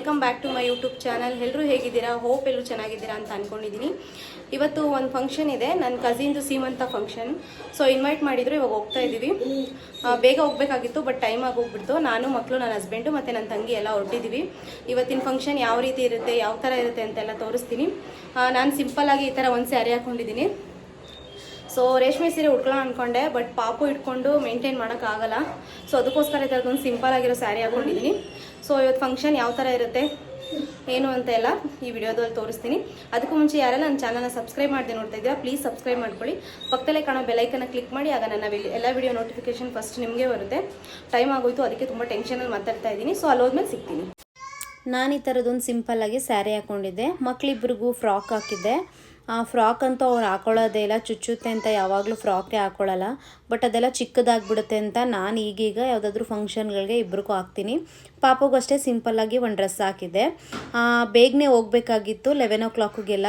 Welcome back to my YouTube channel. ಎಲ್ಲರೂ ಹೇಗಿದ್ದೀರಾ? Hope ಎಲ್ಲರೂ ಚೆನ್ನಾಗಿದ್ದೀರಾ ಅಂತ ಅಂದ್ಕೊಂಡಿದ್ದೀನಿ ಇವತ್ತು ಒಂದು ಫಂಕ್ಷನ್ ಇದೆ. ನನ್ನ ಕಸಿನ್ದು ಸೀಮಂತ ಫಂಕ್ಷನ್ ಸೊ ಇನ್ವೈಟ್ ಮಾಡಿದ್ರು, ಇವಾಗ ಹೋಗ್ತಾ ಇದ್ದೀವಿ ಬೇಗ ಹೋಗಬೇಕಾಗಿತ್ತು ಬಟ್ ಟೈಮ್ ಆಗೋಗ್ಬಿಡ್ತು. ನಾನು ಮಕ್ಕಳು ನನ್ನ ಹಸ್ಬೆಂಡು ಮತ್ತು ನನ್ನ ತಂಗಿ ಎಲ್ಲ ಹೊರಟಿದ್ದೀವಿ ಇವತ್ತಿನ ಫಂಕ್ಷನ್ ಯಾವ ರೀತಿ ಇರುತ್ತೆ, ಯಾವ ಥರ ಇರುತ್ತೆ ಅಂತೆಲ್ಲ ತೋರಿಸ್ತೀನಿ. ನಾನು ಸಿಂಪಲ್ಲಾಗಿ ಈ ಥರ ಒಂದು ಸ್ಯಾರಿ ಹಾಕ್ಕೊಂಡಿದ್ದೀನಿ ಸೊ ರೇಷ್ಮೆ ಸೀರೆ ಉಟ್ಕೊಳ್ಳೋಣ ಅನ್ಕೊಂಡೆ ಬಟ್ ಪಾಪು ಇಟ್ಕೊಂಡು ಮೇಂಟೈನ್ ಮಾಡೋಕ್ಕಾಗಲ್ಲ ಸೊ ಅದಕ್ಕೋಸ್ಕರ ಈ ಥರದೊಂದು ಸಿಂಪಲ್ ಆಗಿರೋ ಸ್ಯಾರಿ ಹಾಕೊಂಡಿದ್ದೀನಿ ಸೊ ಇವತ್ತು ಫಂಕ್ಷನ್ ಯಾವ ಥರ ಇರುತ್ತೆ, ಏನು ಅಂತ ಎಲ್ಲ ಈ ವಿಡಿಯೋದಲ್ಲಿ ತೋರಿಸ್ತೀನಿ. ಅದಕ್ಕೂ ಮುಂಚೆ ಯಾರೆಲ್ಲ ನನ್ನ ಚಾನಲ್ನ ಸಬ್ಸ್ಕ್ರೈಬ್ ಮಾಡಿದೆ ನೋಡ್ತಾ ಇದ್ದೀರಾ ಪ್ಲೀಸ್ ಸಬ್ಸ್ಕ್ರೈಬ್ ಮಾಡ್ಕೊಳ್ಳಿ. ಪಕ್ಕದಲ್ಲೇ ಕಾಣೋ ಬೆಲೈಕನ್ನ ಕ್ಲಿಕ್ ಮಾಡಿ, ಆಗ ನನ್ನ ಎಲ್ಲ ವಿಡಿಯೋ ನೋಟಿಫಿಕೇಶನ್ ಫಸ್ಟ್ ನಿಮಗೆ ಬರುತ್ತೆ. ಟೈಮ್ ಆಗೋಯ್ತು, ಅದಕ್ಕೆ ತುಂಬ ಟೆನ್ಷನಲ್ಲಿ ಮಾತಾಡ್ತಾ ಇದ್ದೀನಿ. ಸೊ ಅಲ್ಲೋದ್ಮೇಲೆ ಸಿಗ್ತೀನಿ. ನಾನು ಈ ಥರದ್ದೊಂದು ಸಿಂಪಲ್ಲಾಗಿ ಸ್ಯಾರಿ ಹಾಕ್ಕೊಂಡಿದ್ದೆ ಮಕ್ಕಳಿಬ್ರಿಗೂ ಫ್ರಾಕ್ ಹಾಕಿದ್ದೆ. ಫ್ರಾಕ್ ಅಂತೂ ಅವ್ರು ಹಾಕೊಳ್ಳೋದೇ ಇಲ್ಲ. ಚುಚ್ಚುತ್ತೆ ಅಂತ ಯಾವಾಗಲೂ ಫ್ರಾಕೇ ಹಾಕೊಳ್ಳಲ್ಲ. ಬಟ್ ಅದೆಲ್ಲ ಚಿಕ್ಕದಾಗ್ಬಿಡುತ್ತೆ ಅಂತ ನಾನು ಈಗೀಗ ಯಾವುದಾದ್ರೂ ಫಂಕ್ಷನ್ಗಳಿಗೆ ಇಬ್ಬರಿಗೂ ಹಾಕ್ತೀನಿ. ಪಾಪಗೂ ಅಷ್ಟೇ ಸಿಂಪಲ್ಲಾಗಿ ಒಂದು ಡ್ರೆಸ್ ಹಾಕಿದ್ದೆ. ಬೇಗನೆ ಹೋಗಬೇಕಾಗಿತ್ತು ಲೆವೆನ್ ಓ ಕ್ಲಾಕಿಗೆಲ್ಲ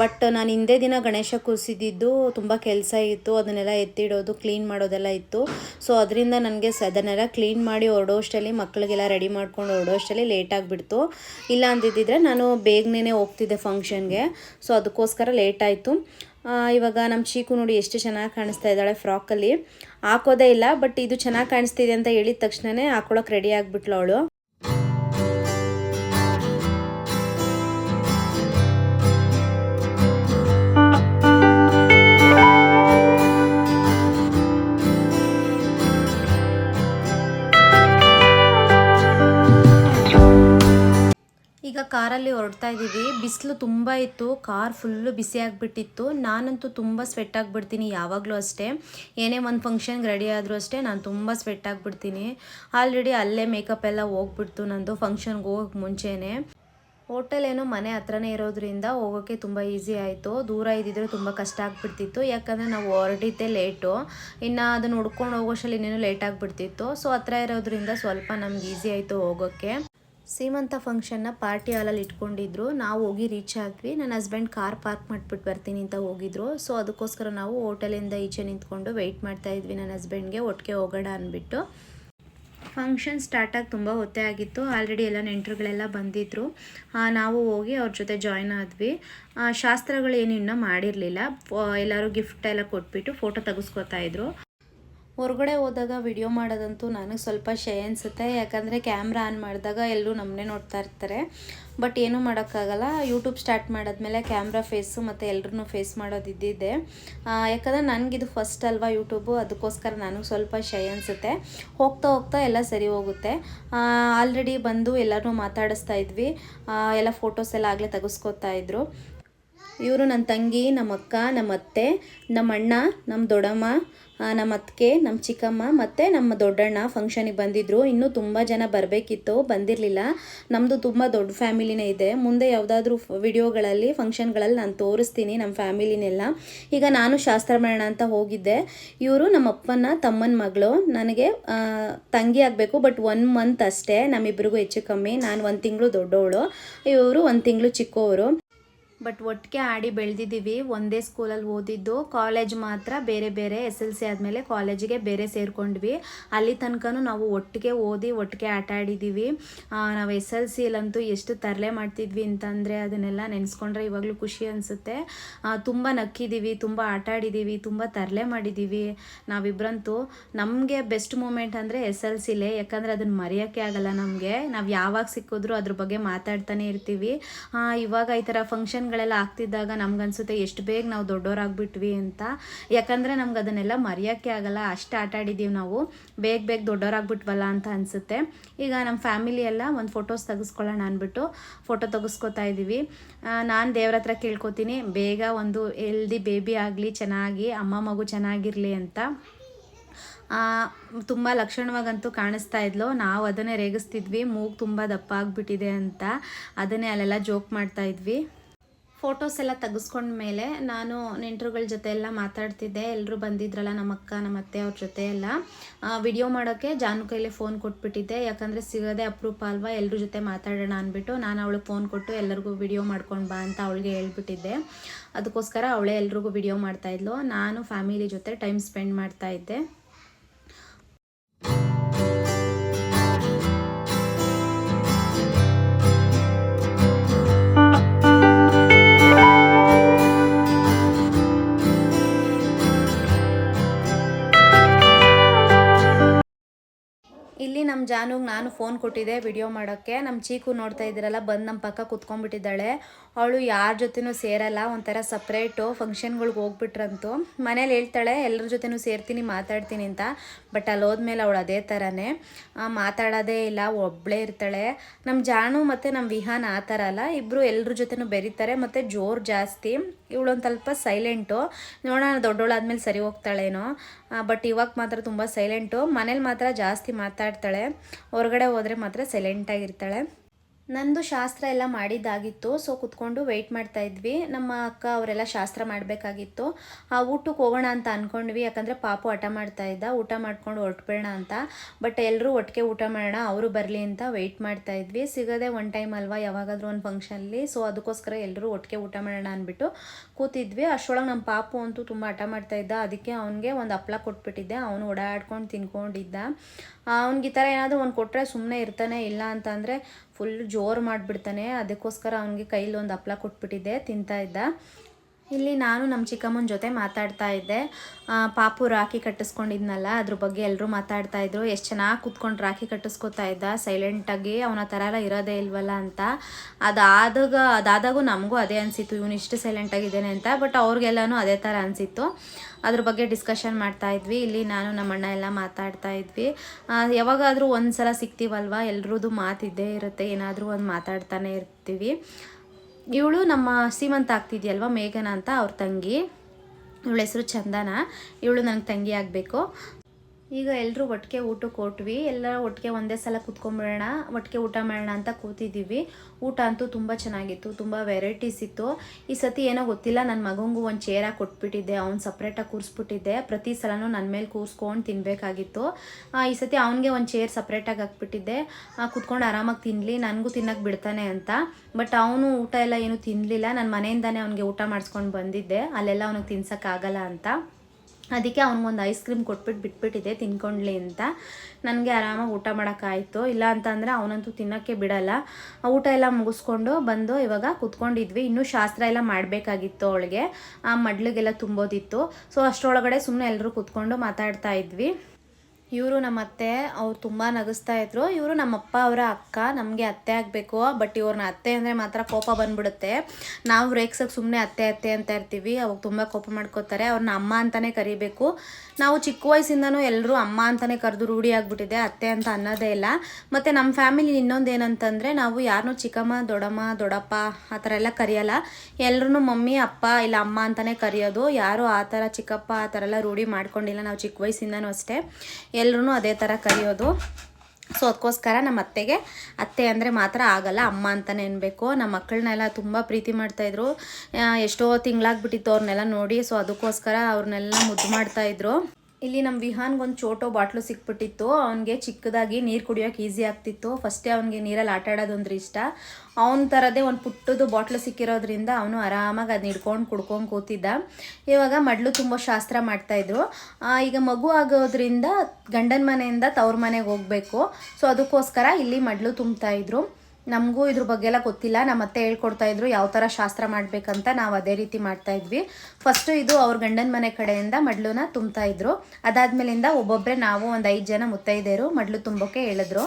ಬಟ್ ನಾನು ಹಿಂದೆ ದಿನ ಗಣೇಶ ಕೂರಿಸಿದ್ದು, ತುಂಬ ಕೆಲಸ ಇತ್ತು. ಅದನ್ನೆಲ್ಲ ಎತ್ತಿಡೋದು ಕ್ಲೀನ್ ಮಾಡೋದೆಲ್ಲ ಇತ್ತು. ಸೊ ಅದರಿಂದ ನನಗೆ ಸ, ಅದನ್ನೆಲ್ಲ ಕ್ಲೀನ್ ಮಾಡಿ ಹೊರಡೋಷ್ಟಲ್ಲಿ ಮಕ್ಕಳಿಗೆಲ್ಲ ರೆಡಿ ಮಾಡ್ಕೊಂಡು ಹೊರಡೋಷ್ಟಲ್ಲಿ ಲೇಟ್ ಆಗಿಬಿಡ್ತು. ಇಲ್ಲ ಅಂದಿದ್ದಿದ್ರೆ ನಾನು ಬೇಗನೆ ಹೋಗ್ತಿದ್ದೆ ಫಂಕ್ಷನ್ಗೆ ಸೊ ಅದಕ್ಕೋಸ್ಕರ ಲೇಟ್ ಆಯಿತು. ಇವಾಗ ನಮ್ಮ ಚೀಕು ನೋಡಿ ಎಷ್ಟು ಚೆನ್ನಾಗಿ ಕಾಣಿಸ್ತಾ ಇದ್ದಾಳೆ ಫ್ರಾಕಲ್ಲಿ. ಹಾಕೋದೇ ಇಲ್ಲ ಬಟ್ ಇದು ಚೆನ್ನಾಗಿ ಕಾಣಿಸ್ತಿದೆ ಅಂತ ಹೇಳಿದ ತಕ್ಷಣವೇ ಹಾಕೊಳಕ್ಕೆ ರೆಡಿ ಆಗಿಬಿಟ್ಲು ಅವಳು. ಕಾರಲ್ಲಿ ಹೊರಡ್ತಾ ಇದ್ದೀವಿ. ಬಿಸಿಲು ತುಂಬ ಇತ್ತು. ಕಾರ್ ಫುಲ್ಲು ಬಿಸಿ ಆಗಿಬಿಟ್ಟಿತ್ತು. ನಾನಂತೂ ತುಂಬ ಸ್ವೆಟ್ ಆಗಿಬಿಡ್ತೀನಿ ಯಾವಾಗಲೂ ಅಷ್ಟೇ. ಏನೇ ಒಂದು ಫಂಕ್ಷನ್ಗೆ ರೆಡಿ ಆದರೂ ಅಷ್ಟೇ ನಾನು ತುಂಬ ಸ್ವೆಟ್ ಆಗಿಬಿಡ್ತೀನಿ. ಆಲ್ರೆಡಿ ಅಲ್ಲೇ ಮೇಕಪ್ ಎಲ್ಲ ಹೋಗ್ಬಿಡ್ತು ನಂದು ಫಂಕ್ಷನ್ಗೆ ಹೋಗೋಕ್ಕೆ ಮುಂಚೆನೇ. ಹೋಟೆಲ್ ಏನು ಮನೆ ಹತ್ರನೇ ಇರೋದ್ರಿಂದ ಹೋಗೋಕ್ಕೆ ತುಂಬ ಈಸಿ ಆಯಿತು. ದೂರ ಇದ್ದಿದ್ರೆ ತುಂಬ ಕಷ್ಟ ಆಗ್ಬಿಡ್ತಿತ್ತು. ಯಾಕಂದರೆ ನಾವು ಹೊರಡಿದ್ದೆ ಲೇಟು ಇನ್ನು ಅದನ್ನು ಹುಡ್ಕೊಂಡು ಹೋಗೋಷ್ಟರಲ್ಲಿ ಇನ್ನೇನು ಲೇಟ್ ಆಗಿಬಿಡ್ತಿತ್ತು. ಸೊ ಹತ್ರ ಇರೋದ್ರಿಂದ ಸ್ವಲ್ಪ ನಮ್ಗೆ ಈಸಿ ಆಯಿತು ಹೋಗೋಕ್ಕೆ ಸೀಮಂತ ಫಂಕ್ಷನ್ನ ಪಾರ್ಟಿ ಹಾಲಲ್ಲಿ ಇಟ್ಕೊಂಡಿದ್ರು. ನಾವು ಹೋಗಿ ರೀಚ್ ಆದ್ವಿ. ನನ್ನ ಹಸ್ಬೆಂಡ್ ಕಾರ್ ಪಾರ್ಕ್ ಮಾಡಿಬಿಟ್ಟು ಬರ್ತೀನಿ ಅಂತ ಹೋಗಿದ್ರು. ಸೊ ಅದಕ್ಕೋಸ್ಕರ ನಾವು ಹೋಟೆಲಿಂದ ಈಚೆ ನಿಂತ್ಕೊಂಡು ವೆಯ್ಟ್ ಮಾಡ್ತಾ ಇದ್ವಿ ನನ್ನ ಹಸ್ಬೆಂಡ್ಗೆ ಒಟ್ಟಿಗೆ ಹೋಗೋಣ ಅಂದ್ಬಿಟ್ಟು. ಫಂಕ್ಷನ್ ಸ್ಟಾರ್ಟಾಗಿ ತುಂಬ ಹೊತ್ತೆ ಆಗಿತ್ತು. ಆಲ್ರೆಡಿ ಎಲ್ಲ ನೆಂಟರುಗಳೆಲ್ಲ ಬಂದಿದ್ದರು ನಾವು ಹೋಗಿ ಅವ್ರ ಜೊತೆ ಜಾಯ್ನ್ ಆದ್ವಿ. ಶಾಸ್ತ್ರಗಳು ಏನು ಇನ್ನೂ ಮಾಡಿರಲಿಲ್ಲ. ಎಲ್ಲರೂ ಗಿಫ್ಟ್ ಎಲ್ಲ ಕೊಟ್ಬಿಟ್ಟು ಫೋಟೋ ತೆಗೆಸ್ಕೊತಾ ಇದ್ರು. ಹೊರಗಡೆ ಹೋದಾಗ ವಿಡಿಯೋ ಮಾಡೋದಂತೂ ನನಗೆ ಸ್ವಲ್ಪ ಶೇ ಅನಿಸುತ್ತೆ. ಯಾಕಂದರೆ ಕ್ಯಾಮ್ರಾ ಆನ್ ಮಾಡಿದಾಗ ಎಲ್ಲರೂ ನಮ್ಮನ್ನೇ ನೋಡ್ತಾ ಇರ್ತಾರೆ. ಬಟ್ ಏನೂ ಮಾಡೋಕ್ಕಾಗಲ್ಲ. ಯೂಟ್ಯೂಬ್ ಸ್ಟಾರ್ಟ್ ಮಾಡಿದ್ಮೇಲೆ ಕ್ಯಾಮ್ರಾ ಫೇಸು ಮತ್ತು ಎಲ್ಲರೂ ಫೇಸ್ ಮಾಡೋದು ಇದ್ದಿದ್ದೆ. ಯಾಕಂದರೆ ನನಗಿದು ಫಸ್ಟ್ ಅಲ್ವಾ ಯೂಟ್ಯೂಬು ಅದಕ್ಕೋಸ್ಕರ ನನಗೆ ಸ್ವಲ್ಪ ಶೈ ಅನಿಸುತ್ತೆ. ಹೋಗ್ತಾ ಹೋಗ್ತಾ ಎಲ್ಲ ಸರಿ ಹೋಗುತ್ತೆ. ಆಲ್ರೆಡಿ ಬಂದು ಎಲ್ಲರೂ ಮಾತಾಡಿಸ್ತಾ ಇದ್ವಿ. ಎಲ್ಲ ಫೋಟೋಸ್ ಎಲ್ಲ ಆಗಲೇ ತೆಗೆಸ್ಕೊತಾ ಇದ್ರು. ಇವರು ನನ್ನ ತಂಗಿ ನಮ್ಮ ಅಕ್ಕ ನಮ್ಮ ಅತ್ತೆ ನಮ್ಮ ಅಣ್ಣ ನಮ್ಮ ದೊಡ್ಡಮ್ಮ ನಮ್ಮ ಅತ್ತಿಗೆ ನಮ್ಮ ಚಿಕ್ಕಮ್ಮ ಮತ್ತು ನಮ್ಮ ದೊಡ್ಡಣ್ಣ ಫಂಕ್ಷನಿಗೆ ಬಂದಿದ್ದರು ಇನ್ನೂ ತುಂಬ ಜನ ಬರಬೇಕಿತ್ತು, ಬಂದಿರಲಿಲ್ಲ. ನಮ್ಮದು ತುಂಬ ದೊಡ್ಡ ಫ್ಯಾಮಿಲಿನೇ ಇದೆ. ಮುಂದೆ ಯಾವುದಾದ್ರೂ ವಿಡಿಯೋಗಳಲ್ಲಿ ಫಂಕ್ಷನ್ಗಳಲ್ಲಿ ನಾನು ತೋರಿಸ್ತೀನಿ ನಮ್ಮ ಫ್ಯಾಮಿಲಿನೆಲ್ಲ. ಈಗ ನಾನು ಶಾಸ್ತ್ರ ಅಂತ ಹೋಗಿದ್ದೆ. ಇವರು ನಮ್ಮ ಅಪ್ಪನ ತಮ್ಮನ ಮಗಳು, ನನಗೆ ತಂಗಿ ಆಗಬೇಕು ಬಟ್ ಒನ್ ಮಂತ್ ಅಷ್ಟೇ ನಮ್ಮಿಬ್ಬರಿಗೂ ಹೆಚ್ಚು ಕಮ್ಮಿ. ನಾನು ಒಂದು ತಿಂಗಳು ದೊಡ್ಡವಳು ಇವರು ಒಂದು ತಿಂಗಳು ಚಿಕ್ಕವರು ಬಟ್ ಒಟ್ಟಿಗೆ ಆಡಿ ಬೆಳೆದಿದ್ದೀವಿ. ಒಂದೇ ಸ್ಕೂಲಲ್ಲಿ ಓದಿದ್ದು. ಕಾಲೇಜ್ ಮಾತ್ರ ಬೇರೆ ಬೇರೆ ಎಸ್ ಎಲ್ ಸಿ ಆದಮೇಲೆ ಕಾಲೇಜಿಗೆ ಬೇರೆ ಸೇರಿಕೊಂಡ್ವಿ. ಅಲ್ಲಿ ತನಕನೂ ನಾವು ಒಟ್ಟಿಗೆ ಓದಿ, ಒಟ್ಟಿಗೆ ಆಟ ಆಡಿದ್ದೀವಿ. ನಾವು ಎಸ್ ಎಲ್ ಸಿಲಂತೂ ಎಷ್ಟು ತರಲೆ ಮಾಡ್ತಿದ್ವಿ ಅಂತಂದರೆ ಅದನ್ನೆಲ್ಲ ನೆನೆಸ್ಕೊಂಡ್ರೆ ಇವಾಗಲೂ ಖುಷಿ ಅನಿಸುತ್ತೆ. ತುಂಬ ನಕ್ಕಿದ್ದೀವಿ, ತುಂಬ ಆಟ ಆಡಿದ್ದೀವಿ, ತುಂಬ ತರಲೆ ಮಾಡಿದ್ದೀವಿ ನಾವಿಬ್ಬರಂತೂ ನಮಗೆ ಬೆಸ್ಟ್ ಮೂಮೆಂಟ್ ಅಂದರೆ ಎಸ್ ಎಲ್ ಸಿಲೇ ಯಾಕಂದರೆ ಅದನ್ನು ಮರೆಯೋಕ್ಕೆ ಆಗಲ್ಲ ನಮಗೆ. ನಾವು ಯಾವಾಗ ಸಿಕ್ಕಿದ್ರು ಅದ್ರ ಬಗ್ಗೆ ಮಾತಾಡ್ತಾನೆ ಇರ್ತೀವಿ. ಇವಾಗ ಈ ಥರ ಫಂಕ್ಷನ್ಗಳೆಲ್ಲ ಆಗ್ತಿದ್ದಾಗ ನಮ್ಗನ್ಸುತ್ತೆ ಎಷ್ಟು ಬೇಗ ನಾವು ದೊಡ್ಡವರಾಗ್ಬಿಟ್ವಿ ಅಂತ. ಯಾಕಂದರೆ ನಮ್ಗೆ ಅದನ್ನೆಲ್ಲ ಮರೆಯೋಕ್ಕೆ ಆಗಲ್ಲ, ಅಷ್ಟು ಆಟ ಆಡಿದ್ದೀವಿ ನಾವು. ಬೇಗ ಬೇಗ ದೊಡ್ಡವರಾಗ್ಬಿಟ್ವಲ್ಲ ಅಂತ ಅನಿಸುತ್ತೆ. ಈಗ ನಮ್ಮ ಫ್ಯಾಮಿಲಿ ಎಲ್ಲ ಒಂದು ಫೋಟೋಸ್ ತೆಗೆಸ್ಕೊಳ್ಳೋಣ ಅಂದ್ಬಿಟ್ಟು ಫೋಟೋ ತೆಗೆಸ್ಕೊತಾ ಇದ್ದೀವಿ ನಾನು ದೇವ್ರ ಹತ್ರ ಕೇಳ್ಕೊತೀನಿ, ಬೇಗ ಒಂದು ಹೆಲ್ದಿ ಬೇಬಿ ಆಗಲಿ, ಚೆನ್ನಾಗಿ, ಅಮ್ಮ ಮಗು ಚೆನ್ನಾಗಿರಲಿ ಅಂತ. ತುಂಬ ಲಕ್ಷಣವಾಗಂತೂ ಕಾಣಿಸ್ತಾ ಇದ್ಲು. ನಾವು ಅದನ್ನೇ ರೇಗಿಸ್ತಿದ್ವಿ, ಮೂಗು ತುಂಬ ದಪ್ಪ ಆಗಿಬಿಟ್ಟಿದೆ ಅಂತ. ಅದನ್ನೇ ಅಲ್ಲೆಲ್ಲ ಜೋಕ್ ಮಾಡ್ತಾ ಇದ್ವಿ. ಫೋಟೋಸ್ ಎಲ್ಲ ತೆಗೆಸ್ಕೊಂಡ್ಮೇಲೆ ನಾನು ನೆಂಟರುಗಳ ಜೊತೆ ಎಲ್ಲ ಮಾತಾಡ್ತಿದ್ದೆ. ಎಲ್ಲರೂ ಬಂದಿದ್ರಲ್ಲ ನಮ್ಮ ಅಕ್ಕ, ನಮ್ಮ ಅತ್ತೆ ಅವ್ರ ಜೊತೆ ಎಲ್ಲ. ವಿಡಿಯೋ ಮಾಡೋಕ್ಕೆ ಜಾನು ಕೈಲೇ ಫೋನ್ ಕೊಟ್ಬಿಟ್ಟಿದ್ದೆ. ಯಾಕಂದರೆ ಸಿಗೋದೆ ಅಪರೂಪ ಅಲ್ವಾ ಎಲ್ಲರ ಜೊತೆ ಮಾತಾಡೋಣ ಅಂದ್ಬಿಟ್ಟು ನಾನು ಅವಳಿಗೆ ಫೋನ್ ಕೊಟ್ಟು ಎಲ್ಲರಿಗೂ ವಿಡಿಯೋ ಮಾಡ್ಕೊಂಡು ಬಾ ಅಂತ ಅವಳಿಗೆ ಹೇಳ್ಬಿಟ್ಟಿದ್ದೆ. ಅದಕ್ಕೋಸ್ಕರ ಅವಳೇ ಎಲ್ರಿಗೂ ವಿಡಿಯೋ ಮಾಡ್ತಾಯಿದ್ಲು ನಾನು ಫ್ಯಾಮಿಲಿ ಜೊತೆ ಟೈಮ್ ಸ್ಪೆಂಡ್ ಮಾಡ್ತಾ ಇಲ್ಲಿ ನಮ್ಮ ಜಾನುಗ್ ನಾನು ಫೋನ್ ಕೊಟ್ಟಿದ್ದೆ ವಿಡಿಯೋ ಮಾಡೋಕ್ಕೆ. ನಮ್ಮ ಚೀಕು ನೋಡ್ತಾ ಇದ್ದೀರಲ್ಲ, ಬಂದು ನಮ್ಮ ಪಕ್ಕ ಕುತ್ಕೊಂಡ್ಬಿಟ್ಟಿದ್ದಾಳೆ. ಅವಳು ಯಾರ ಜೊತೆನೂ ಸೇರಲ್ಲ, ಒಂಥರ ಸಪ್ರೇಟು ಫಂಕ್ಷನ್ಗಳ್ಗೆ ಹೋಗ್ಬಿಟ್ರಂತು. ಮನೇಲಿ ಹೇಳ್ತಾಳೆ, ಎಲ್ಲರ ಜೊತೆನೂ ಸೇರ್ತೀನಿ, ಮಾತಾಡ್ತೀನಿ ಅಂತ. ಬಟ್ ಅಲ್ಲಿ ಹೋದ್ಮೇಲೆ ಅವಳು ಅದೇ ಥರನೇ ಮಾತಾಡೋದೇ ಇಲ್ಲ ಒಬ್ಬಳೇ ಇರ್ತಾಳೆ. ನಮ್ಮ ಜಾನು ಮತ್ತು ನಮ್ಮ ವಿಹಾನ್ ಆ ಥರ ಅಲ್ಲ. ಇಬ್ಬರು ಎಲ್ಲರ ಜೊತೆನೂ ಬೆರೀತಾರೆ, ಮತ್ತು ಜೋರು ಜಾಸ್ತಿ. ಇವಳು ಒಂದು ಸ್ವಲ್ಪ ಸೈಲೆಂಟು ನೋಡೋಣ ದೊಡ್ಡವಳಾದ್ಮೇಲೆ ಸರಿ ಹೋಗ್ತಾಳೇನೋ. ಬಟ್ ಇವಾಗ ಮಾತ್ರ ತುಂಬ ಸೈಲೆಂಟು ಮನೇಲಿ ಮಾತ್ರ ಜಾಸ್ತಿ ಮಾತಾಡ್ತಾಳೆ. ಹೊರಗಡೆ ಹೋದರೆ ಮಾತ್ರ ಸೈಲೆಂಟಾಗಿರ್ತಾಳೆ ನಂದು ಶಾಸ್ತ್ರ ಎಲ್ಲ ಮಾಡಿದ್ದಾಗಿತ್ತು. ಸೊ ಕುತ್ಕೊಂಡು ವೆಯ್ಟ್ ಮಾಡ್ತಾ ಇದ್ವಿ. ನಮ್ಮ ಅಕ್ಕ ಅವರೆಲ್ಲ ಶಾಸ್ತ್ರ ಮಾಡಬೇಕಾಗಿತ್ತು. ಆ ಊಟಕ್ಕೆ ಹೋಗೋಣ ಅಂತ ಅಂದ್ಕೊಂಡ್ವಿ ಯಾಕಂದರೆ ಪಾಪು ಹಠ ಮಾಡ್ತಾ ಇದ್ದ. ಊಟ ಮಾಡ್ಕೊಂಡು ಹೊರಟ್ಬಿಡೋಣ ಅಂತ. ಬಟ್ ಎಲ್ಲರೂ ಒಟ್ಟಿಗೆ ಊಟ ಮಾಡೋಣ, ಅವರು ಬರಲಿ ಅಂತ ವೆಯ್ಟ್ ಮಾಡ್ತಾ ಇದ್ವಿ. ಸಿಗೋದೇ ಒನ್ ಟೈಮ್ ಅಲ್ವಾ ಯಾವಾಗಾದರೂ ಒಂದು ಫಂಕ್ಷನಲ್ಲಿ ಸೊ ಅದಕ್ಕೋಸ್ಕರ ಎಲ್ಲರೂ ಒಟ್ಟಿಗೆ ಊಟ ಮಾಡೋಣ ಅಂದ್ಬಿಟ್ಟು ಕೂತಿದ್ವಿ. ಅಷ್ಟರೊಳಗೆ ನಮ್ಮ ಪಾಪು ಅಂತೂ ತುಂಬ ಹಠ ಮಾಡ್ತಾ ಇದ್ದ. ಅದಕ್ಕೆ ಅವನಿಗೆ ಒಂದು ಹಪ್ಳ ಕೊಟ್ಬಿಟ್ಟಿದ್ದೆ. ಅವನು ಓಡಾಡ್ಕೊಂಡು ತಿನ್ಕೊಂಡಿದ್ದ. ಅವ್ನಿಗೆ ಈ ಥರ ಏನಾದರೂ ಒಂದು ಕೊಟ್ಟರೆ ಸುಮ್ಮನೆ ಇರ್ತಾನೆ ಇಲ್ಲ ಅಂತಂದರೆ ಫುಲ್ ಜೋರು ಮಾಡಿಬಿಡ್ತಾನೆ. ಅದಕ್ಕೋಸ್ಕರ ಅವನಿಗೆ ಕೈಲಿ ಒಂದು ಹಪ್ಳ ಕೊಟ್ಬಿಟ್ಟಿದ್ದೆ ತಿಂತಾ ಇದ್ದ. ಇಲ್ಲಿ ನಾನು ನಮ್ಮ ಚಿಕ್ಕಮ್ಮನ ಜೊತೆ ಮಾತಾಡ್ತಾ ಇದ್ದೆ. ಪಾಪು ರಾಖಿ ಕಟ್ಟಿಸ್ಕೊಂಡಿದ್ನಲ್ಲ, ಅದ್ರ ಬಗ್ಗೆ ಎಲ್ಲರೂ ಮಾತಾಡ್ತಾ ಇದ್ರು. ಎಷ್ಟು ಚೆನ್ನಾಗಿ ಕೂತ್ಕೊಂಡು ರಾಖಿ ಕಟ್ಟಿಸ್ಕೊತಾ ಇದ್ದ ಸೈಲೆಂಟಾಗಿ ಅವನ ಥರ ಎಲ್ಲ ಇರೋದೇ ಇಲ್ವಲ್ಲ ಅಂತ. ಅದಾದಾಗ, ಅದಾದಾಗೂ ನಮಗೂ ಅದೇ ಅನಿಸಿತ್ತು, ಇವನು ಇಷ್ಟು ಸೈಲೆಂಟಾಗಿದ್ದೇನೆ ಅಂತ. ಬಟ್ ಅವ್ರಿಗೆಲ್ಲನೂ ಅದೇ ಥರ ಅನಿಸಿತ್ತು. ಅದ್ರ ಬಗ್ಗೆ ಡಿಸ್ಕಷನ್ ಮಾಡ್ತಾ ಇದ್ವಿ. ಇಲ್ಲಿ ನಾನು ನಮ್ಮ ಅಣ್ಣ ಎಲ್ಲ ಮಾತಾಡ್ತಾ ಇದ್ವಿ. ಯಾವಾಗಾದರೂ ಒಂದು ಸಲ ಸಿಗ್ತೀವಲ್ವ ಎಲ್ರದ್ದು ಮಾತಿದ್ದೇ ಇರುತ್ತೆ. ಏನಾದರೂ ಒಂದು ಮಾತಾಡ್ತಾನೆ ಇರ್ತೀವಿ. ಇವಳು ನಮ್ಮ ಸೀಮಂತ ಆಗ್ತಿದ್ಯಲ್ವ, ಮೇಘನ ಅಂತ ಅವ್ರ ತಂಗಿ. ಇವಳ ಹೆಸರು ಚಂದನ. ಇವಳು ನನಗೆ ತಂಗಿ ಆಗಬೇಕು. ಈಗ ಎಲ್ಲರೂ ಒಟ್ಟಿಗೆ ಊಟಕ್ಕೆ ಕೊಟ್ವಿ ಎಲ್ಲ ಒಟ್ಟಿಗೆ ಒಂದೇ ಸಲ ಕುತ್ಕೊಂಡ್ಬಿಡೋಣ ಒಟ್ಟಿಗೆ ಊಟ ಮಾಡೋಣ ಅಂತ ಕೂತಿದ್ದೀವಿ. ಊಟ ಅಂತೂ ತುಂಬ ಚೆನ್ನಾಗಿತ್ತು, ತುಂಬ ವೆರೈಟೀಸ್ ಇತ್ತು. ಈ ಸತಿ ಏನೋ ಗೊತ್ತಿಲ್ಲ ನನ್ನ ಮಗಂಗೂ ಒಂದು ಚೇರಾಗಿ ಕೊಟ್ಬಿಟ್ಟಿದ್ದೆ, ಅವ್ನು ಸಪ್ರೇಟಾಗಿ ಕೂರಿಸ್ಬಿಟ್ಟಿದ್ದೆ. ಪ್ರತಿ ಸಲನೂ ನನ್ನ ಮೇಲೆ ಕೂರಿಸ್ಕೊಂಡು ತಿನ್ನಬೇಕಾಗಿತ್ತು ಈ ಸತಿ ಅವನಿಗೆ ಒಂದು ಚೇರ್ ಸಪ್ರೇಟಾಗಿ ಹಾಕ್ಬಿಟ್ಟಿದ್ದೆ. ಕುತ್ಕೊಂಡು ಆರಾಮಾಗಿ ತಿನ್ನಲಿ ನನಗೂ ತಿನ್ನಕ್ಕೆ ಬಿಡ್ತಾನೆ ಅಂತ. ಬಟ್ ಅವನು ಊಟ ಎಲ್ಲ ಏನೂ ತಿನ್ನಲಿಲ್ಲ ನನ್ನ ಮನೆಯಿಂದಾನೆ ಅವನಿಗೆ ಊಟ ಮಾಡಿಸ್ಕೊಂಡು ಬಂದಿದ್ದೆ. ಅಲ್ಲೆಲ್ಲ ಅವನಿಗೆ ತಿನ್ಸೋಕ್ಕಾಗಲ್ಲ ಅಂತ. ಅದಕ್ಕೆ ಅವ್ನಿಗೊಂದು ಐಸ್ ಕ್ರೀಮ್ ಕೊಟ್ಬಿಟ್ಟು ಬಿಟ್ಬಿಟ್ಟಿದೆ, ತಿನ್ಕೊಂಡ್ಲಿ ಅಂತ. ನನಗೆ ಆರಾಮಾಗಿ ಊಟ ಮಾಡೋಕ್ಕಾಯಿತು. ಇಲ್ಲ ಅಂತಂದರೆ ಅವನಂತೂ ತಿನ್ನೋಕ್ಕೆ ಬಿಡಲ್ಲ. ಊಟ ಎಲ್ಲ ಮುಗಿಸ್ಕೊಂಡು ಬಂದು ಇವಾಗ ಕುತ್ಕೊಂಡಿದ್ವಿ. ಇನ್ನೂ ಶಾಸ್ತ್ರ ಎಲ್ಲ ಮಾಡಬೇಕಾಗಿತ್ತು ಅವಳಿಗೆ. ಆ ಮಡ್ಲಿಗೆಲ್ಲ ತುಂಬೋದಿತ್ತು. ಸೊ ಅಷ್ಟರೊಳಗಡೆ ಸುಮ್ಮನೆ ಎಲ್ಲರೂ ಕುತ್ಕೊಂಡು ಮಾತಾಡ್ತಾ ಇದ್ವಿ. ಇವರು ನಮ್ಮ ಅತ್ತೆ, ಅವ್ರು ತುಂಬ ನಗಿಸ್ತಾ ಇದ್ರು. ಇವರು ನಮ್ಮ ಅಪ್ಪ ಅವರ ಅಕ್ಕ ನಮಗೆ ಅತ್ತೆ ಆಗಬೇಕು ಬಟ್ ಇವ್ರನ್ನ ಅತ್ತೆ ಅಂದರೆ ಮಾತ್ರ ಕೋಪ ಬಂದ್ಬಿಡುತ್ತೆ. ನಾವು ರೇಗ್ಸಕ್ಕೆ ಸುಮ್ಮನೆ ಅತ್ತೆ ಅತ್ತೆ ಅಂತ ಇರ್ತೀವಿ. ಅವಾಗ ತುಂಬ ಕೋಪ ಮಾಡ್ಕೋತಾರೆ. ಅವ್ರನ್ನ ಅಮ್ಮ ಅಂತಲೇ ಕರಿಬೇಕು. ನಾವು ಚಿಕ್ಕ ವಯಸ್ಸಿಂದನೂ ಎಲ್ಲರೂ ಅಮ್ಮ ಅಂತಲೇ ಕರೆದು ರೂಢಿ ಆಗಿಬಿಟ್ಟಿದೆ, ಅತ್ತೆ ಅಂತ ಅನ್ನೋದೇ ಇಲ್ಲ. ಮತ್ತು ನಮ್ಮ ಫ್ಯಾಮಿಲಿ ಇನ್ನೊಂದು ಏನಂತಂದರೆ ನಾವು ಯಾರನ್ನೂ ಚಿಕ್ಕಮ್ಮ, ದೊಡ್ಡಮ್ಮ, ದೊಡ್ಡಪ್ಪ ಆ ಥರ ಎಲ್ಲ ಕರೆಯಲ್ಲ. ಎಲ್ಲರೂ ಮಮ್ಮಿ, ಅಪ್ಪ ಇಲ್ಲ ಅಮ್ಮ ಅಂತಲೇ ಕರೆಯೋದು. ಯಾರೂ ಆ ಥರ ಚಿಕ್ಕಪ್ಪ ಆ ಥರ ಎಲ್ಲ ರೂಢಿ ಮಾಡ್ಕೊಂಡಿಲ್ಲ ನಾವು ಚಿಕ್ಕ ವಯಸ್ಸಿಂದನೂ ಅಷ್ಟೇ. ಎಲ್ಲರೂ ಅದೇ ಥರ ಕರೆಯೋದು. ಸೊ ಅದಕ್ಕೋಸ್ಕರ ನಮ್ಮ ಅತ್ತೆಗೆ, ಅತ್ತೆ ಅಂದರೆ ಮಾತ್ರ ಆಗಲ್ಲ, ಅಮ್ಮ ಅಂತಲೇ ನಮ್ಮ ಮಕ್ಕಳನ್ನೆಲ್ಲ ತುಂಬ ಪ್ರೀತಿ ಮಾಡ್ತಾಯಿದ್ರು ಎಷ್ಟೋ ತಿಂಗಳಾಗ್ಬಿಟ್ಟಿತ್ತು ಅವ್ರನ್ನೆಲ್ಲ ನೋಡಿ, ಸೊ ಅದಕ್ಕೋಸ್ಕರ ಅವ್ರನ್ನೆಲ್ಲ ಮುದ್ದು ಮಾಡ್ತಾಯಿದ್ರು ಇಲ್ಲಿ ನಮ್ಮ ವಿಹಾನ್ಗೆ ಒಂದು ಚೋಟೋ ಬಾಟ್ಲು ಸಿಕ್ಬಿಟ್ಟಿತ್ತು. ಅವನಿಗೆ ಚಿಕ್ಕದಾಗಿ ನೀರು ಕುಡಿಯೋಕೆ ಈಸಿ ಆಗ್ತಿತ್ತು. ಫಸ್ಟೇ ಅವನಿಗೆ ನೀರಲ್ಲಿ ಆಟ ಆಡೋದಂದ್ರೆ ಇಷ್ಟ. ಅವನ ಥರದೇ ಒಂದು ಪುಟ್ಟದು ಬಾಟ್ಲು ಸಿಕ್ಕಿರೋದ್ರಿಂದ ಅವನು ಆರಾಮಾಗಿ ಅದನ್ನ ಹಿಡ್ಕೊಂಡು ಕುಡ್ಕೊಂಡು ಕೂತಿದ್ದ. ಇವಾಗ ಮಡ್ಲು ತುಂಬ ಶಾಸ್ತ್ರ ಮಾಡ್ತಾಯಿದ್ರು ಈಗ ಮಗು ಆಗೋದ್ರಿಂದ ಗಂಡನ ಮನೆಯಿಂದ ತವ್ರ ಮನೆಗೆ ಹೋಗಬೇಕು. ಸೊ, ಅದಕ್ಕೋಸ್ಕರ ಇಲ್ಲಿ ಮಡ್ಲು ತುಂಬ್ತಾ ಇದ್ರು. ನಮಗೂ ಇದ್ರ ಬಗ್ಗೆ ಎಲ್ಲ ಗೊತ್ತಿಲ್ಲ. ನಮ್ಮ ಅತ್ತೆ ಹೇಳ್ಕೊಡ್ತಾ ಇದ್ರು ಯಾವ ಥರ ಶಾಸ್ತ್ರ ಮಾಡಬೇಕಂತ ನಾವು ಅದೇ ರೀತಿ ಮಾಡ್ತಾ ಇದ್ವಿ. ಫಸ್ಟು ಇದು ಅವ್ರ ಗಂಡನ ಮನೆ ಕಡೆಯಿಂದ ಮಡ್ಲುನ ತುಂಬ್ತಾ ಇದ್ರು. ಅದಾದ್ಮೇಲಿಂದ ಒಬ್ಬೊಬ್ಬರೇ ನಾವು ಒಂದು ಐದು ಜನ ಮುತ್ತೈದೆಯರು ಮಡ್ಲು ತುಂಬೋಕೆ ಹೇಳಿದ್ರು.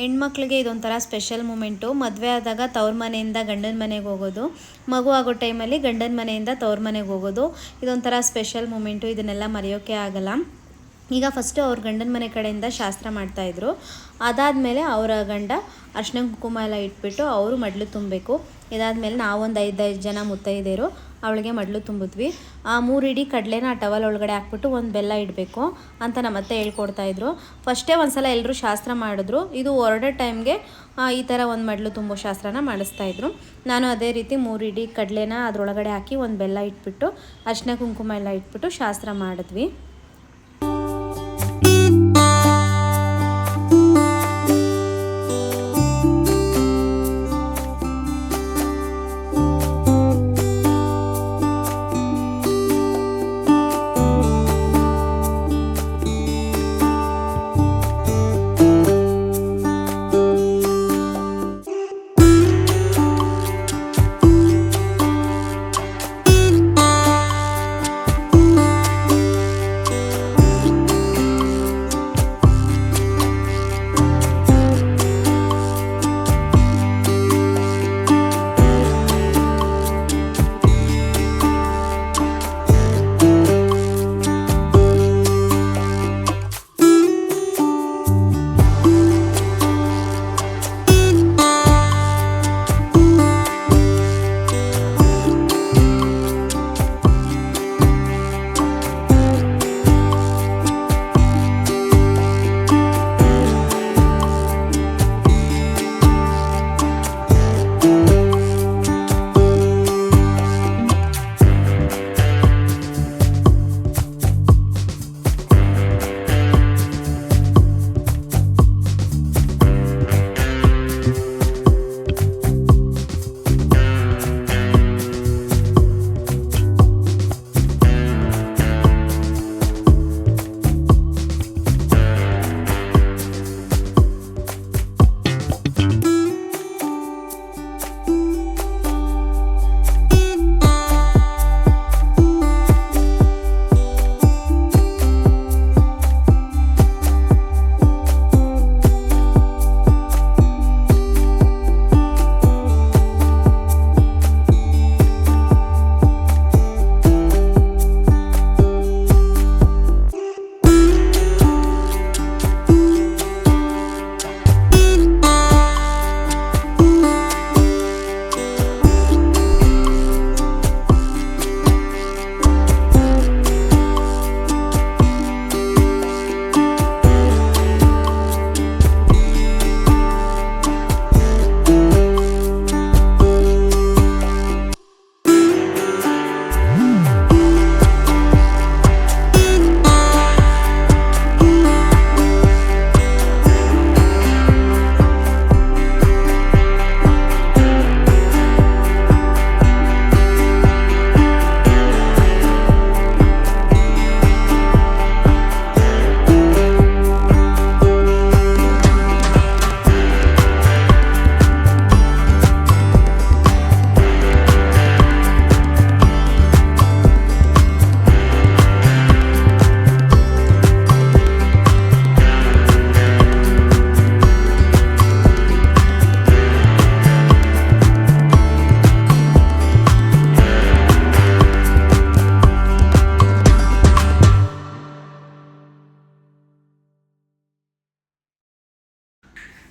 ಹೆಣ್ಮಕ್ಳಿಗೆ ಇದೊಂಥರ ಸ್ಪೆಷಲ್ ಮೂಮೆಂಟು ಮದುವೆ ಆದಾಗ ತವ್ರ ಮನೆಯಿಂದ ಗಂಡನ ಮನೆಗೆ ಹೋಗೋದು. ಮಗು ಆಗೋ ಟೈಮಲ್ಲಿ ಗಂಡನ ಮನೆಯಿಂದ ತವ್ರ ಮನೆಗೆ ಹೋಗೋದು. ಇದೊಂಥರ ಸ್ಪೆಷಲ್ ಮೂಮೆಂಟು ಇದನ್ನೆಲ್ಲ ಮರೆಯೋಕ್ಕೆ ಆಗಲ್ಲ. ಈಗ ಫಸ್ಟು ಅವ್ರ ಗಂಡನ ಮನೆ ಕಡೆಯಿಂದ ಶಾಸ್ತ್ರ ಮಾಡ್ತಾಯಿದ್ರು ಅದಾದಮೇಲೆ ಅವರ ಗಂಡ ಅರ್ಶಿನ ಕುಂಕುಮ ಎಲ್ಲ ಇಟ್ಬಿಟ್ಟು ಅವರು ಮಡ್ಲು ತುಂಬಬೇಕು. ಇದಾದಮೇಲೆ ನಾವೊಂದು ಐದೈದು ಜನ ಮುತ್ತೈದೆಯರು, ಅವಳಿಗೆ ಮಡ್ಲು ತುಂಬಿದ್ವಿ. ಆ ಮೂರು ಇಡೀ ಕಡಲೆನ ಆ ಟವಲ್ ಒಳಗಡೆ ಹಾಕ್ಬಿಟ್ಟು ಒಂದು ಬೆಲ್ಲ ಇಡಬೇಕು ಅಂತ ನಮ್ಮ ಅತ್ತೆ ಹೇಳ್ಕೊಡ್ತಾ ಇದ್ರು. ಫಸ್ಟೇ ಒಂದು ಸಲ ಎಲ್ಲರೂ ಶಾಸ್ತ್ರ ಮಾಡಿದ್ರು. ಇದು ಹೊರಡೋ ಟೈಮ್ಗೆ ಈ ಥರ ಒಂದು ಮಡ್ಲು ತುಂಬೋ ಶಾಸ್ತ್ರನ ಮಾಡಿಸ್ತಾ ಇದ್ರು. ನಾನು ಅದೇ ರೀತಿ ಮೂರು ಇಡೀ ಕಡಲೆನ ಅದರೊಳಗಡೆ ಹಾಕಿ ಒಂದು ಬೆಲ್ಲ ಇಟ್ಬಿಟ್ಟು ಅರ್ಶಿನ ಕುಂಕುಮ ಎಲ್ಲ ಇಟ್ಬಿಟ್ಟು ಶಾಸ್ತ್ರ ಮಾಡಿದ್ವಿ.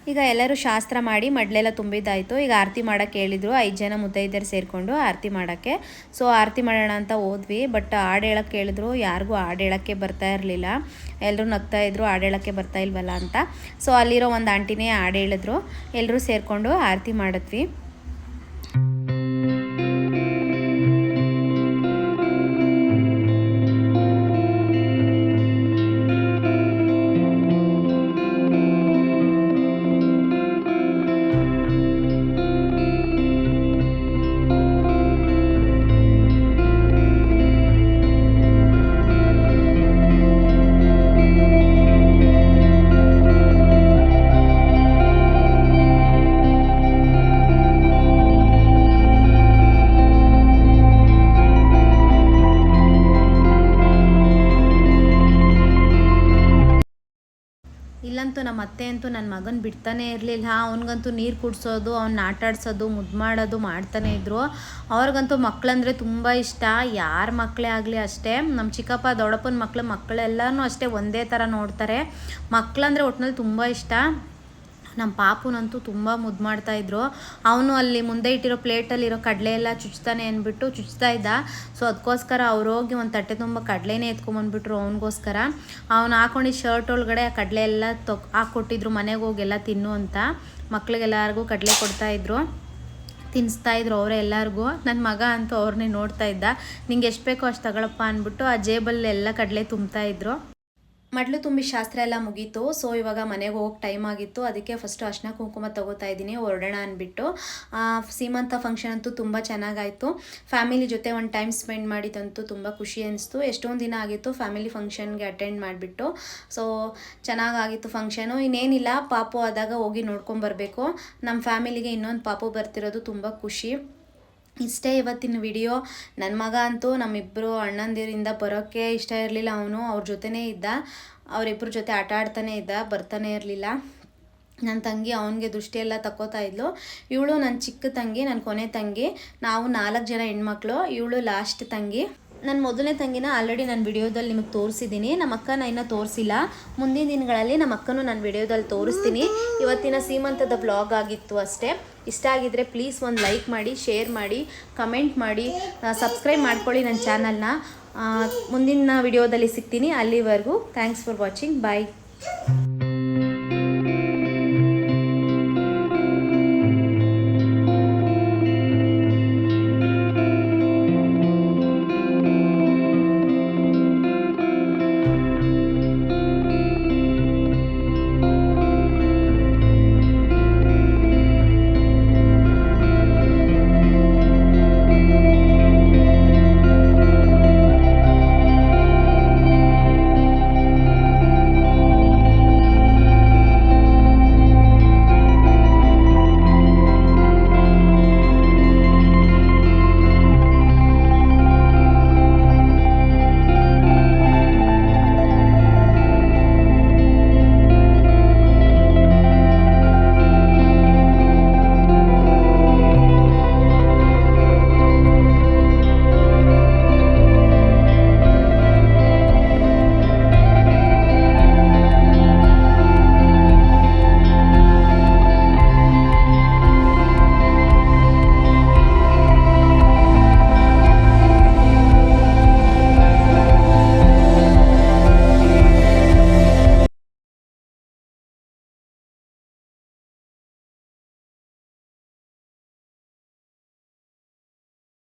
ಈಗ ಎಲ್ಲರೂ ಶಾಸ್ತ್ರ ಮಾಡಿ ಮಡ್ಲೆಲ್ಲ ತುಂಬಿದ್ದಾಯಿತು. ಈಗ ಆರತಿ ಮಾಡೋಕ್ಕೆ ಹೇಳಿದ್ರು. ಐದು ಜನ ಮುದ್ದೈದ್ಯರು ಸೇರಿಕೊಂಡು ಆರತಿ ಮಾಡೋಕ್ಕೆ. ಸೊ ಆರತಿ ಮಾಡೋಣ ಅಂತ ಹೋದ್ವಿ. ಬಟ್ ಹಾಡು ಹೇಳೋಕ್ಕೆ ಹೇಳಿದ್ರು ಯಾರಿಗೂ ಹಾಡು ಹೇಳೋಕ್ಕೆ ಬರ್ತಾ ಇರಲಿಲ್ಲ. ಎಲ್ಲರೂ ನಗ್ತಾ ಇದ್ರು. ಹಾಡು ಬರ್ತಾ ಇಲ್ವಲ್ಲ ಅಂತ. ಸೊ ಅಲ್ಲಿರೋ ಒಂದು ಆಂಟಿನೇ ಹಾಡು ಹೇಳಿದ್ರು. ಎಲ್ಲರೂ ಸೇರಿಕೊಂಡು ಆರತಿ ಮಾಡಿದ್ವಿ. ಇಲ್ಲಂತೂ ನಮ್ಮ ಅತ್ತೆ ಅಂತೂ ನನ್ನ ಮಗನ ಬಿಡ್ತಾನೆ ಇರಲಿಲ್ಲ. ಅವ್ನಿಗಂತೂ ನೀರು ಕುಡಿಸೋದು, ಅವ್ನ ಆಟಾಡ್ಸೋದು ಮುದ್ದು ಮಾಡೋದು ಮಾಡ್ತಾನೆ ಇದ್ರು. ಅವ್ರಿಗಂತೂ ಮಕ್ಕಳಂದ್ರೆ ತುಂಬ ಇಷ್ಟ. ಯಾರ ಮಕ್ಕಳೇ ಆಗಲಿ ಅಷ್ಟೇ. ನಮ್ಮ ಚಿಕ್ಕಪ್ಪ, ದೊಡ್ಡಪ್ಪನ ಮಕ್ಕಳು ಮಕ್ಕಳೆಲ್ಲನೂ ಅಷ್ಟೇ ಒಂದೇ ಥರ ನೋಡ್ತಾರೆ. ಮಕ್ಕಳಂದ್ರೆ ಒಟ್ಟಿನಲ್ಲಿ ತುಂಬ ಇಷ್ಟ. ನಮ್ಮ ಪಾಪುನಂತೂ ತುಂಬ ಮುದ್ದು ಮಾಡ್ತಾ ಇದ್ರು. ಅವನು ಅಲ್ಲಿ ಮುಂದೆ ಇಟ್ಟಿರೋ ಪ್ಲೇಟಲ್ಲಿರೋ ಕಡಲೆ ಎಲ್ಲ ಚುಚ್ತಾನೆ ಅಂದ್ಬಿಟ್ಟು ಚುಚ್ತಾ ಇದ್ದ. ಸೊ ಅದಕ್ಕೋಸ್ಕರ ಅವ್ರು ಹೋಗಿ ಒಂದು ತಟ್ಟೆ ತುಂಬ ಕಡಲೆನೇ ಎತ್ಕೊಂಬಂದ್ಬಿಟ್ರು ಅವನಿಗೋಸ್ಕರ. ಅವ್ನು ಹಾಕೊಂಡಿದ್ದ ಶರ್ಟ್ ಒಳಗಡೆ ಆ ಕಡಲೆ ಎಲ್ಲ ತೊಕ್ ಹಾಕ್ಕೊಟ್ಟಿದ್ರು ಮನೆಗೆ ಎಲ್ಲ ತಿನ್ನು ಅಂತ. ಮಕ್ಳಿಗೆಲ್ಲರಿಗೂ ಕಡಲೆ ಕೊಡ್ತಾಯಿದ್ರು ತಿನ್ನಿಸ್ತಾ ಇದ್ರು ಅವರೇ ಎಲ್ಲರಿಗೂ. ನನ್ನ ಮಗ ಅಂತೂ ಅವ್ರನ್ನೇ ನೋಡ್ತಾ ಇದ್ದ. ನಿಂಗೆ ಎಷ್ಟು ಬೇಕೋ ಅಷ್ಟು ತಗೊಳಪ್ಪ ಅಂದ್ಬಿಟ್ಟು ಆ ಜೇಬಲ್ಲಿ ಎಲ್ಲ ಕಡಲೆ ತುಂಬ್ತಾ ಇದ್ರು. ಮಡ್ಲು ತುಂಬಿ ಶಾಸ್ತ್ರ ಎಲ್ಲ ಮುಗೀತು. ಸೊ ಇವಾಗ ಮನೆಗೆ ಹೋಗಿ ಟೈಮ್ ಆಗಿತ್ತು. ಅದಕ್ಕೆ ಫಸ್ಟು ಅರ್ಶಿನ ಕುಂಕುಮ ತಗೋತಾ ಇದ್ದೀನಿ, ಹೊರಡೋಣ ಅಂದ್ಬಿಟ್ಟು. ಸೀಮಂತ ಫಂಕ್ಷನ್ ಅಂತೂ ತುಂಬ ಚೆನ್ನಾಗಾಯಿತು. ಫ್ಯಾಮಿಲಿ ಜೊತೆ ಒಂದು ಟೈಮ್ ಸ್ಪೆಂಡ್ ಮಾಡಿದಂತೂ ತುಂಬ ಖುಷಿ ಅನಿಸ್ತು. ಎಷ್ಟೊಂದು ದಿನ ಆಗಿತ್ತು ಫ್ಯಾಮಿಲಿ ಫಂಕ್ಷನ್ಗೆ ಅಟೆಂಡ್ ಮಾಡಿಬಿಟ್ಟು. ಸೊ ಚೆನ್ನಾಗಾಗಿತ್ತು ಫಂಕ್ಷನು ಇನ್ನೇನಿಲ್ಲ, ಪಾಪು ಆದಾಗ ಹೋಗಿ ನೋಡ್ಕೊಂಬರ್ಬೇಕು ನಮ್ಮ ಫ್ಯಾಮಿಲಿಗೆ ಇನ್ನೊಂದು ಪಾಪು ಬರ್ತಿರೋದು ತುಂಬ ಖುಷಿ. ಇಷ್ಟೇ ಇವತ್ತಿನ ವಿಡಿಯೋ. ನನ್ನ ಮಗ ಅಂತೂ ನಮ್ಮಿಬ್ಬರು ಅಣ್ಣಂದಿರಿಂದ ಬರೋಕ್ಕೆ ಇಷ್ಟ ಇರಲಿಲ್ಲ ಅವನು, ಅವ್ರ ಜೊತೆನೇ ಇದ್ದ. ಅವರಿಬ್ಬರ ಜೊತೆ ಆಟ ಆಡ್ತಾನೆ ಇದ್ದ, ಬರ್ತಾನೆ ಇರಲಿಲ್ಲ. ನನ್ನ ತಂಗಿ ಅವನಿಗೆ ದೃಷ್ಟಿಯೆಲ್ಲ ತಕ್ಕೋತಾ ಇದ್ಲು. ಇವಳು ನನ್ನ ಚಿಕ್ಕ ತಂಗಿ ನನ್ನ ಕೊನೆ ತಂಗಿ. ನಾವು ನಾಲ್ಕು ಜನ ಹೆಣ್ಮಕ್ಳು, ಇವಳು ಲಾಸ್ಟ್ ತಂಗಿ. ನನ್ನ ಮೊದಲನೇ ತಂಗಿನ ಆಲ್ರೆಡಿ ನಾನು ವಿಡಿಯೋದಲ್ಲಿ ನಿಮಗೆ ತೋರಿಸಿದ್ದೀನಿ ನಮ್ಮ ಅಕ್ಕನ ಇನ್ನೂ ತೋರಿಸಿಲ್ಲ. ಮುಂದಿನ ದಿನಗಳಲ್ಲಿ ನಮ್ಮ ಅಕ್ಕನೂ ನಾನು ವಿಡಿಯೋದಲ್ಲಿ ತೋರಿಸ್ತೀನಿ. ಇವತ್ತಿನ ಸೀಮಂತದ ಬ್ಲಾಗ್ ಆಗಿತ್ತು ಅಷ್ಟೇ. ಇಷ್ಟ ಆಗಿದ್ದರೆ ಪ್ಲೀಸ್ ಒಂದು ಲೈಕ್ ಮಾಡಿ ಶೇರ್ ಮಾಡಿ ಕಮೆಂಟ್ ಮಾಡಿ ಸಬ್ಸ್ಕ್ರೈಬ್ ಮಾಡ್ಕೊಳ್ಳಿ ನನ್ನ ಚಾನಲ್ನ ಮುಂದಿನ ವಿಡಿಯೋದಲ್ಲಿ ಸಿಗ್ತೀನಿ ಅಲ್ಲಿವರೆಗೂ. Thanks for watching bye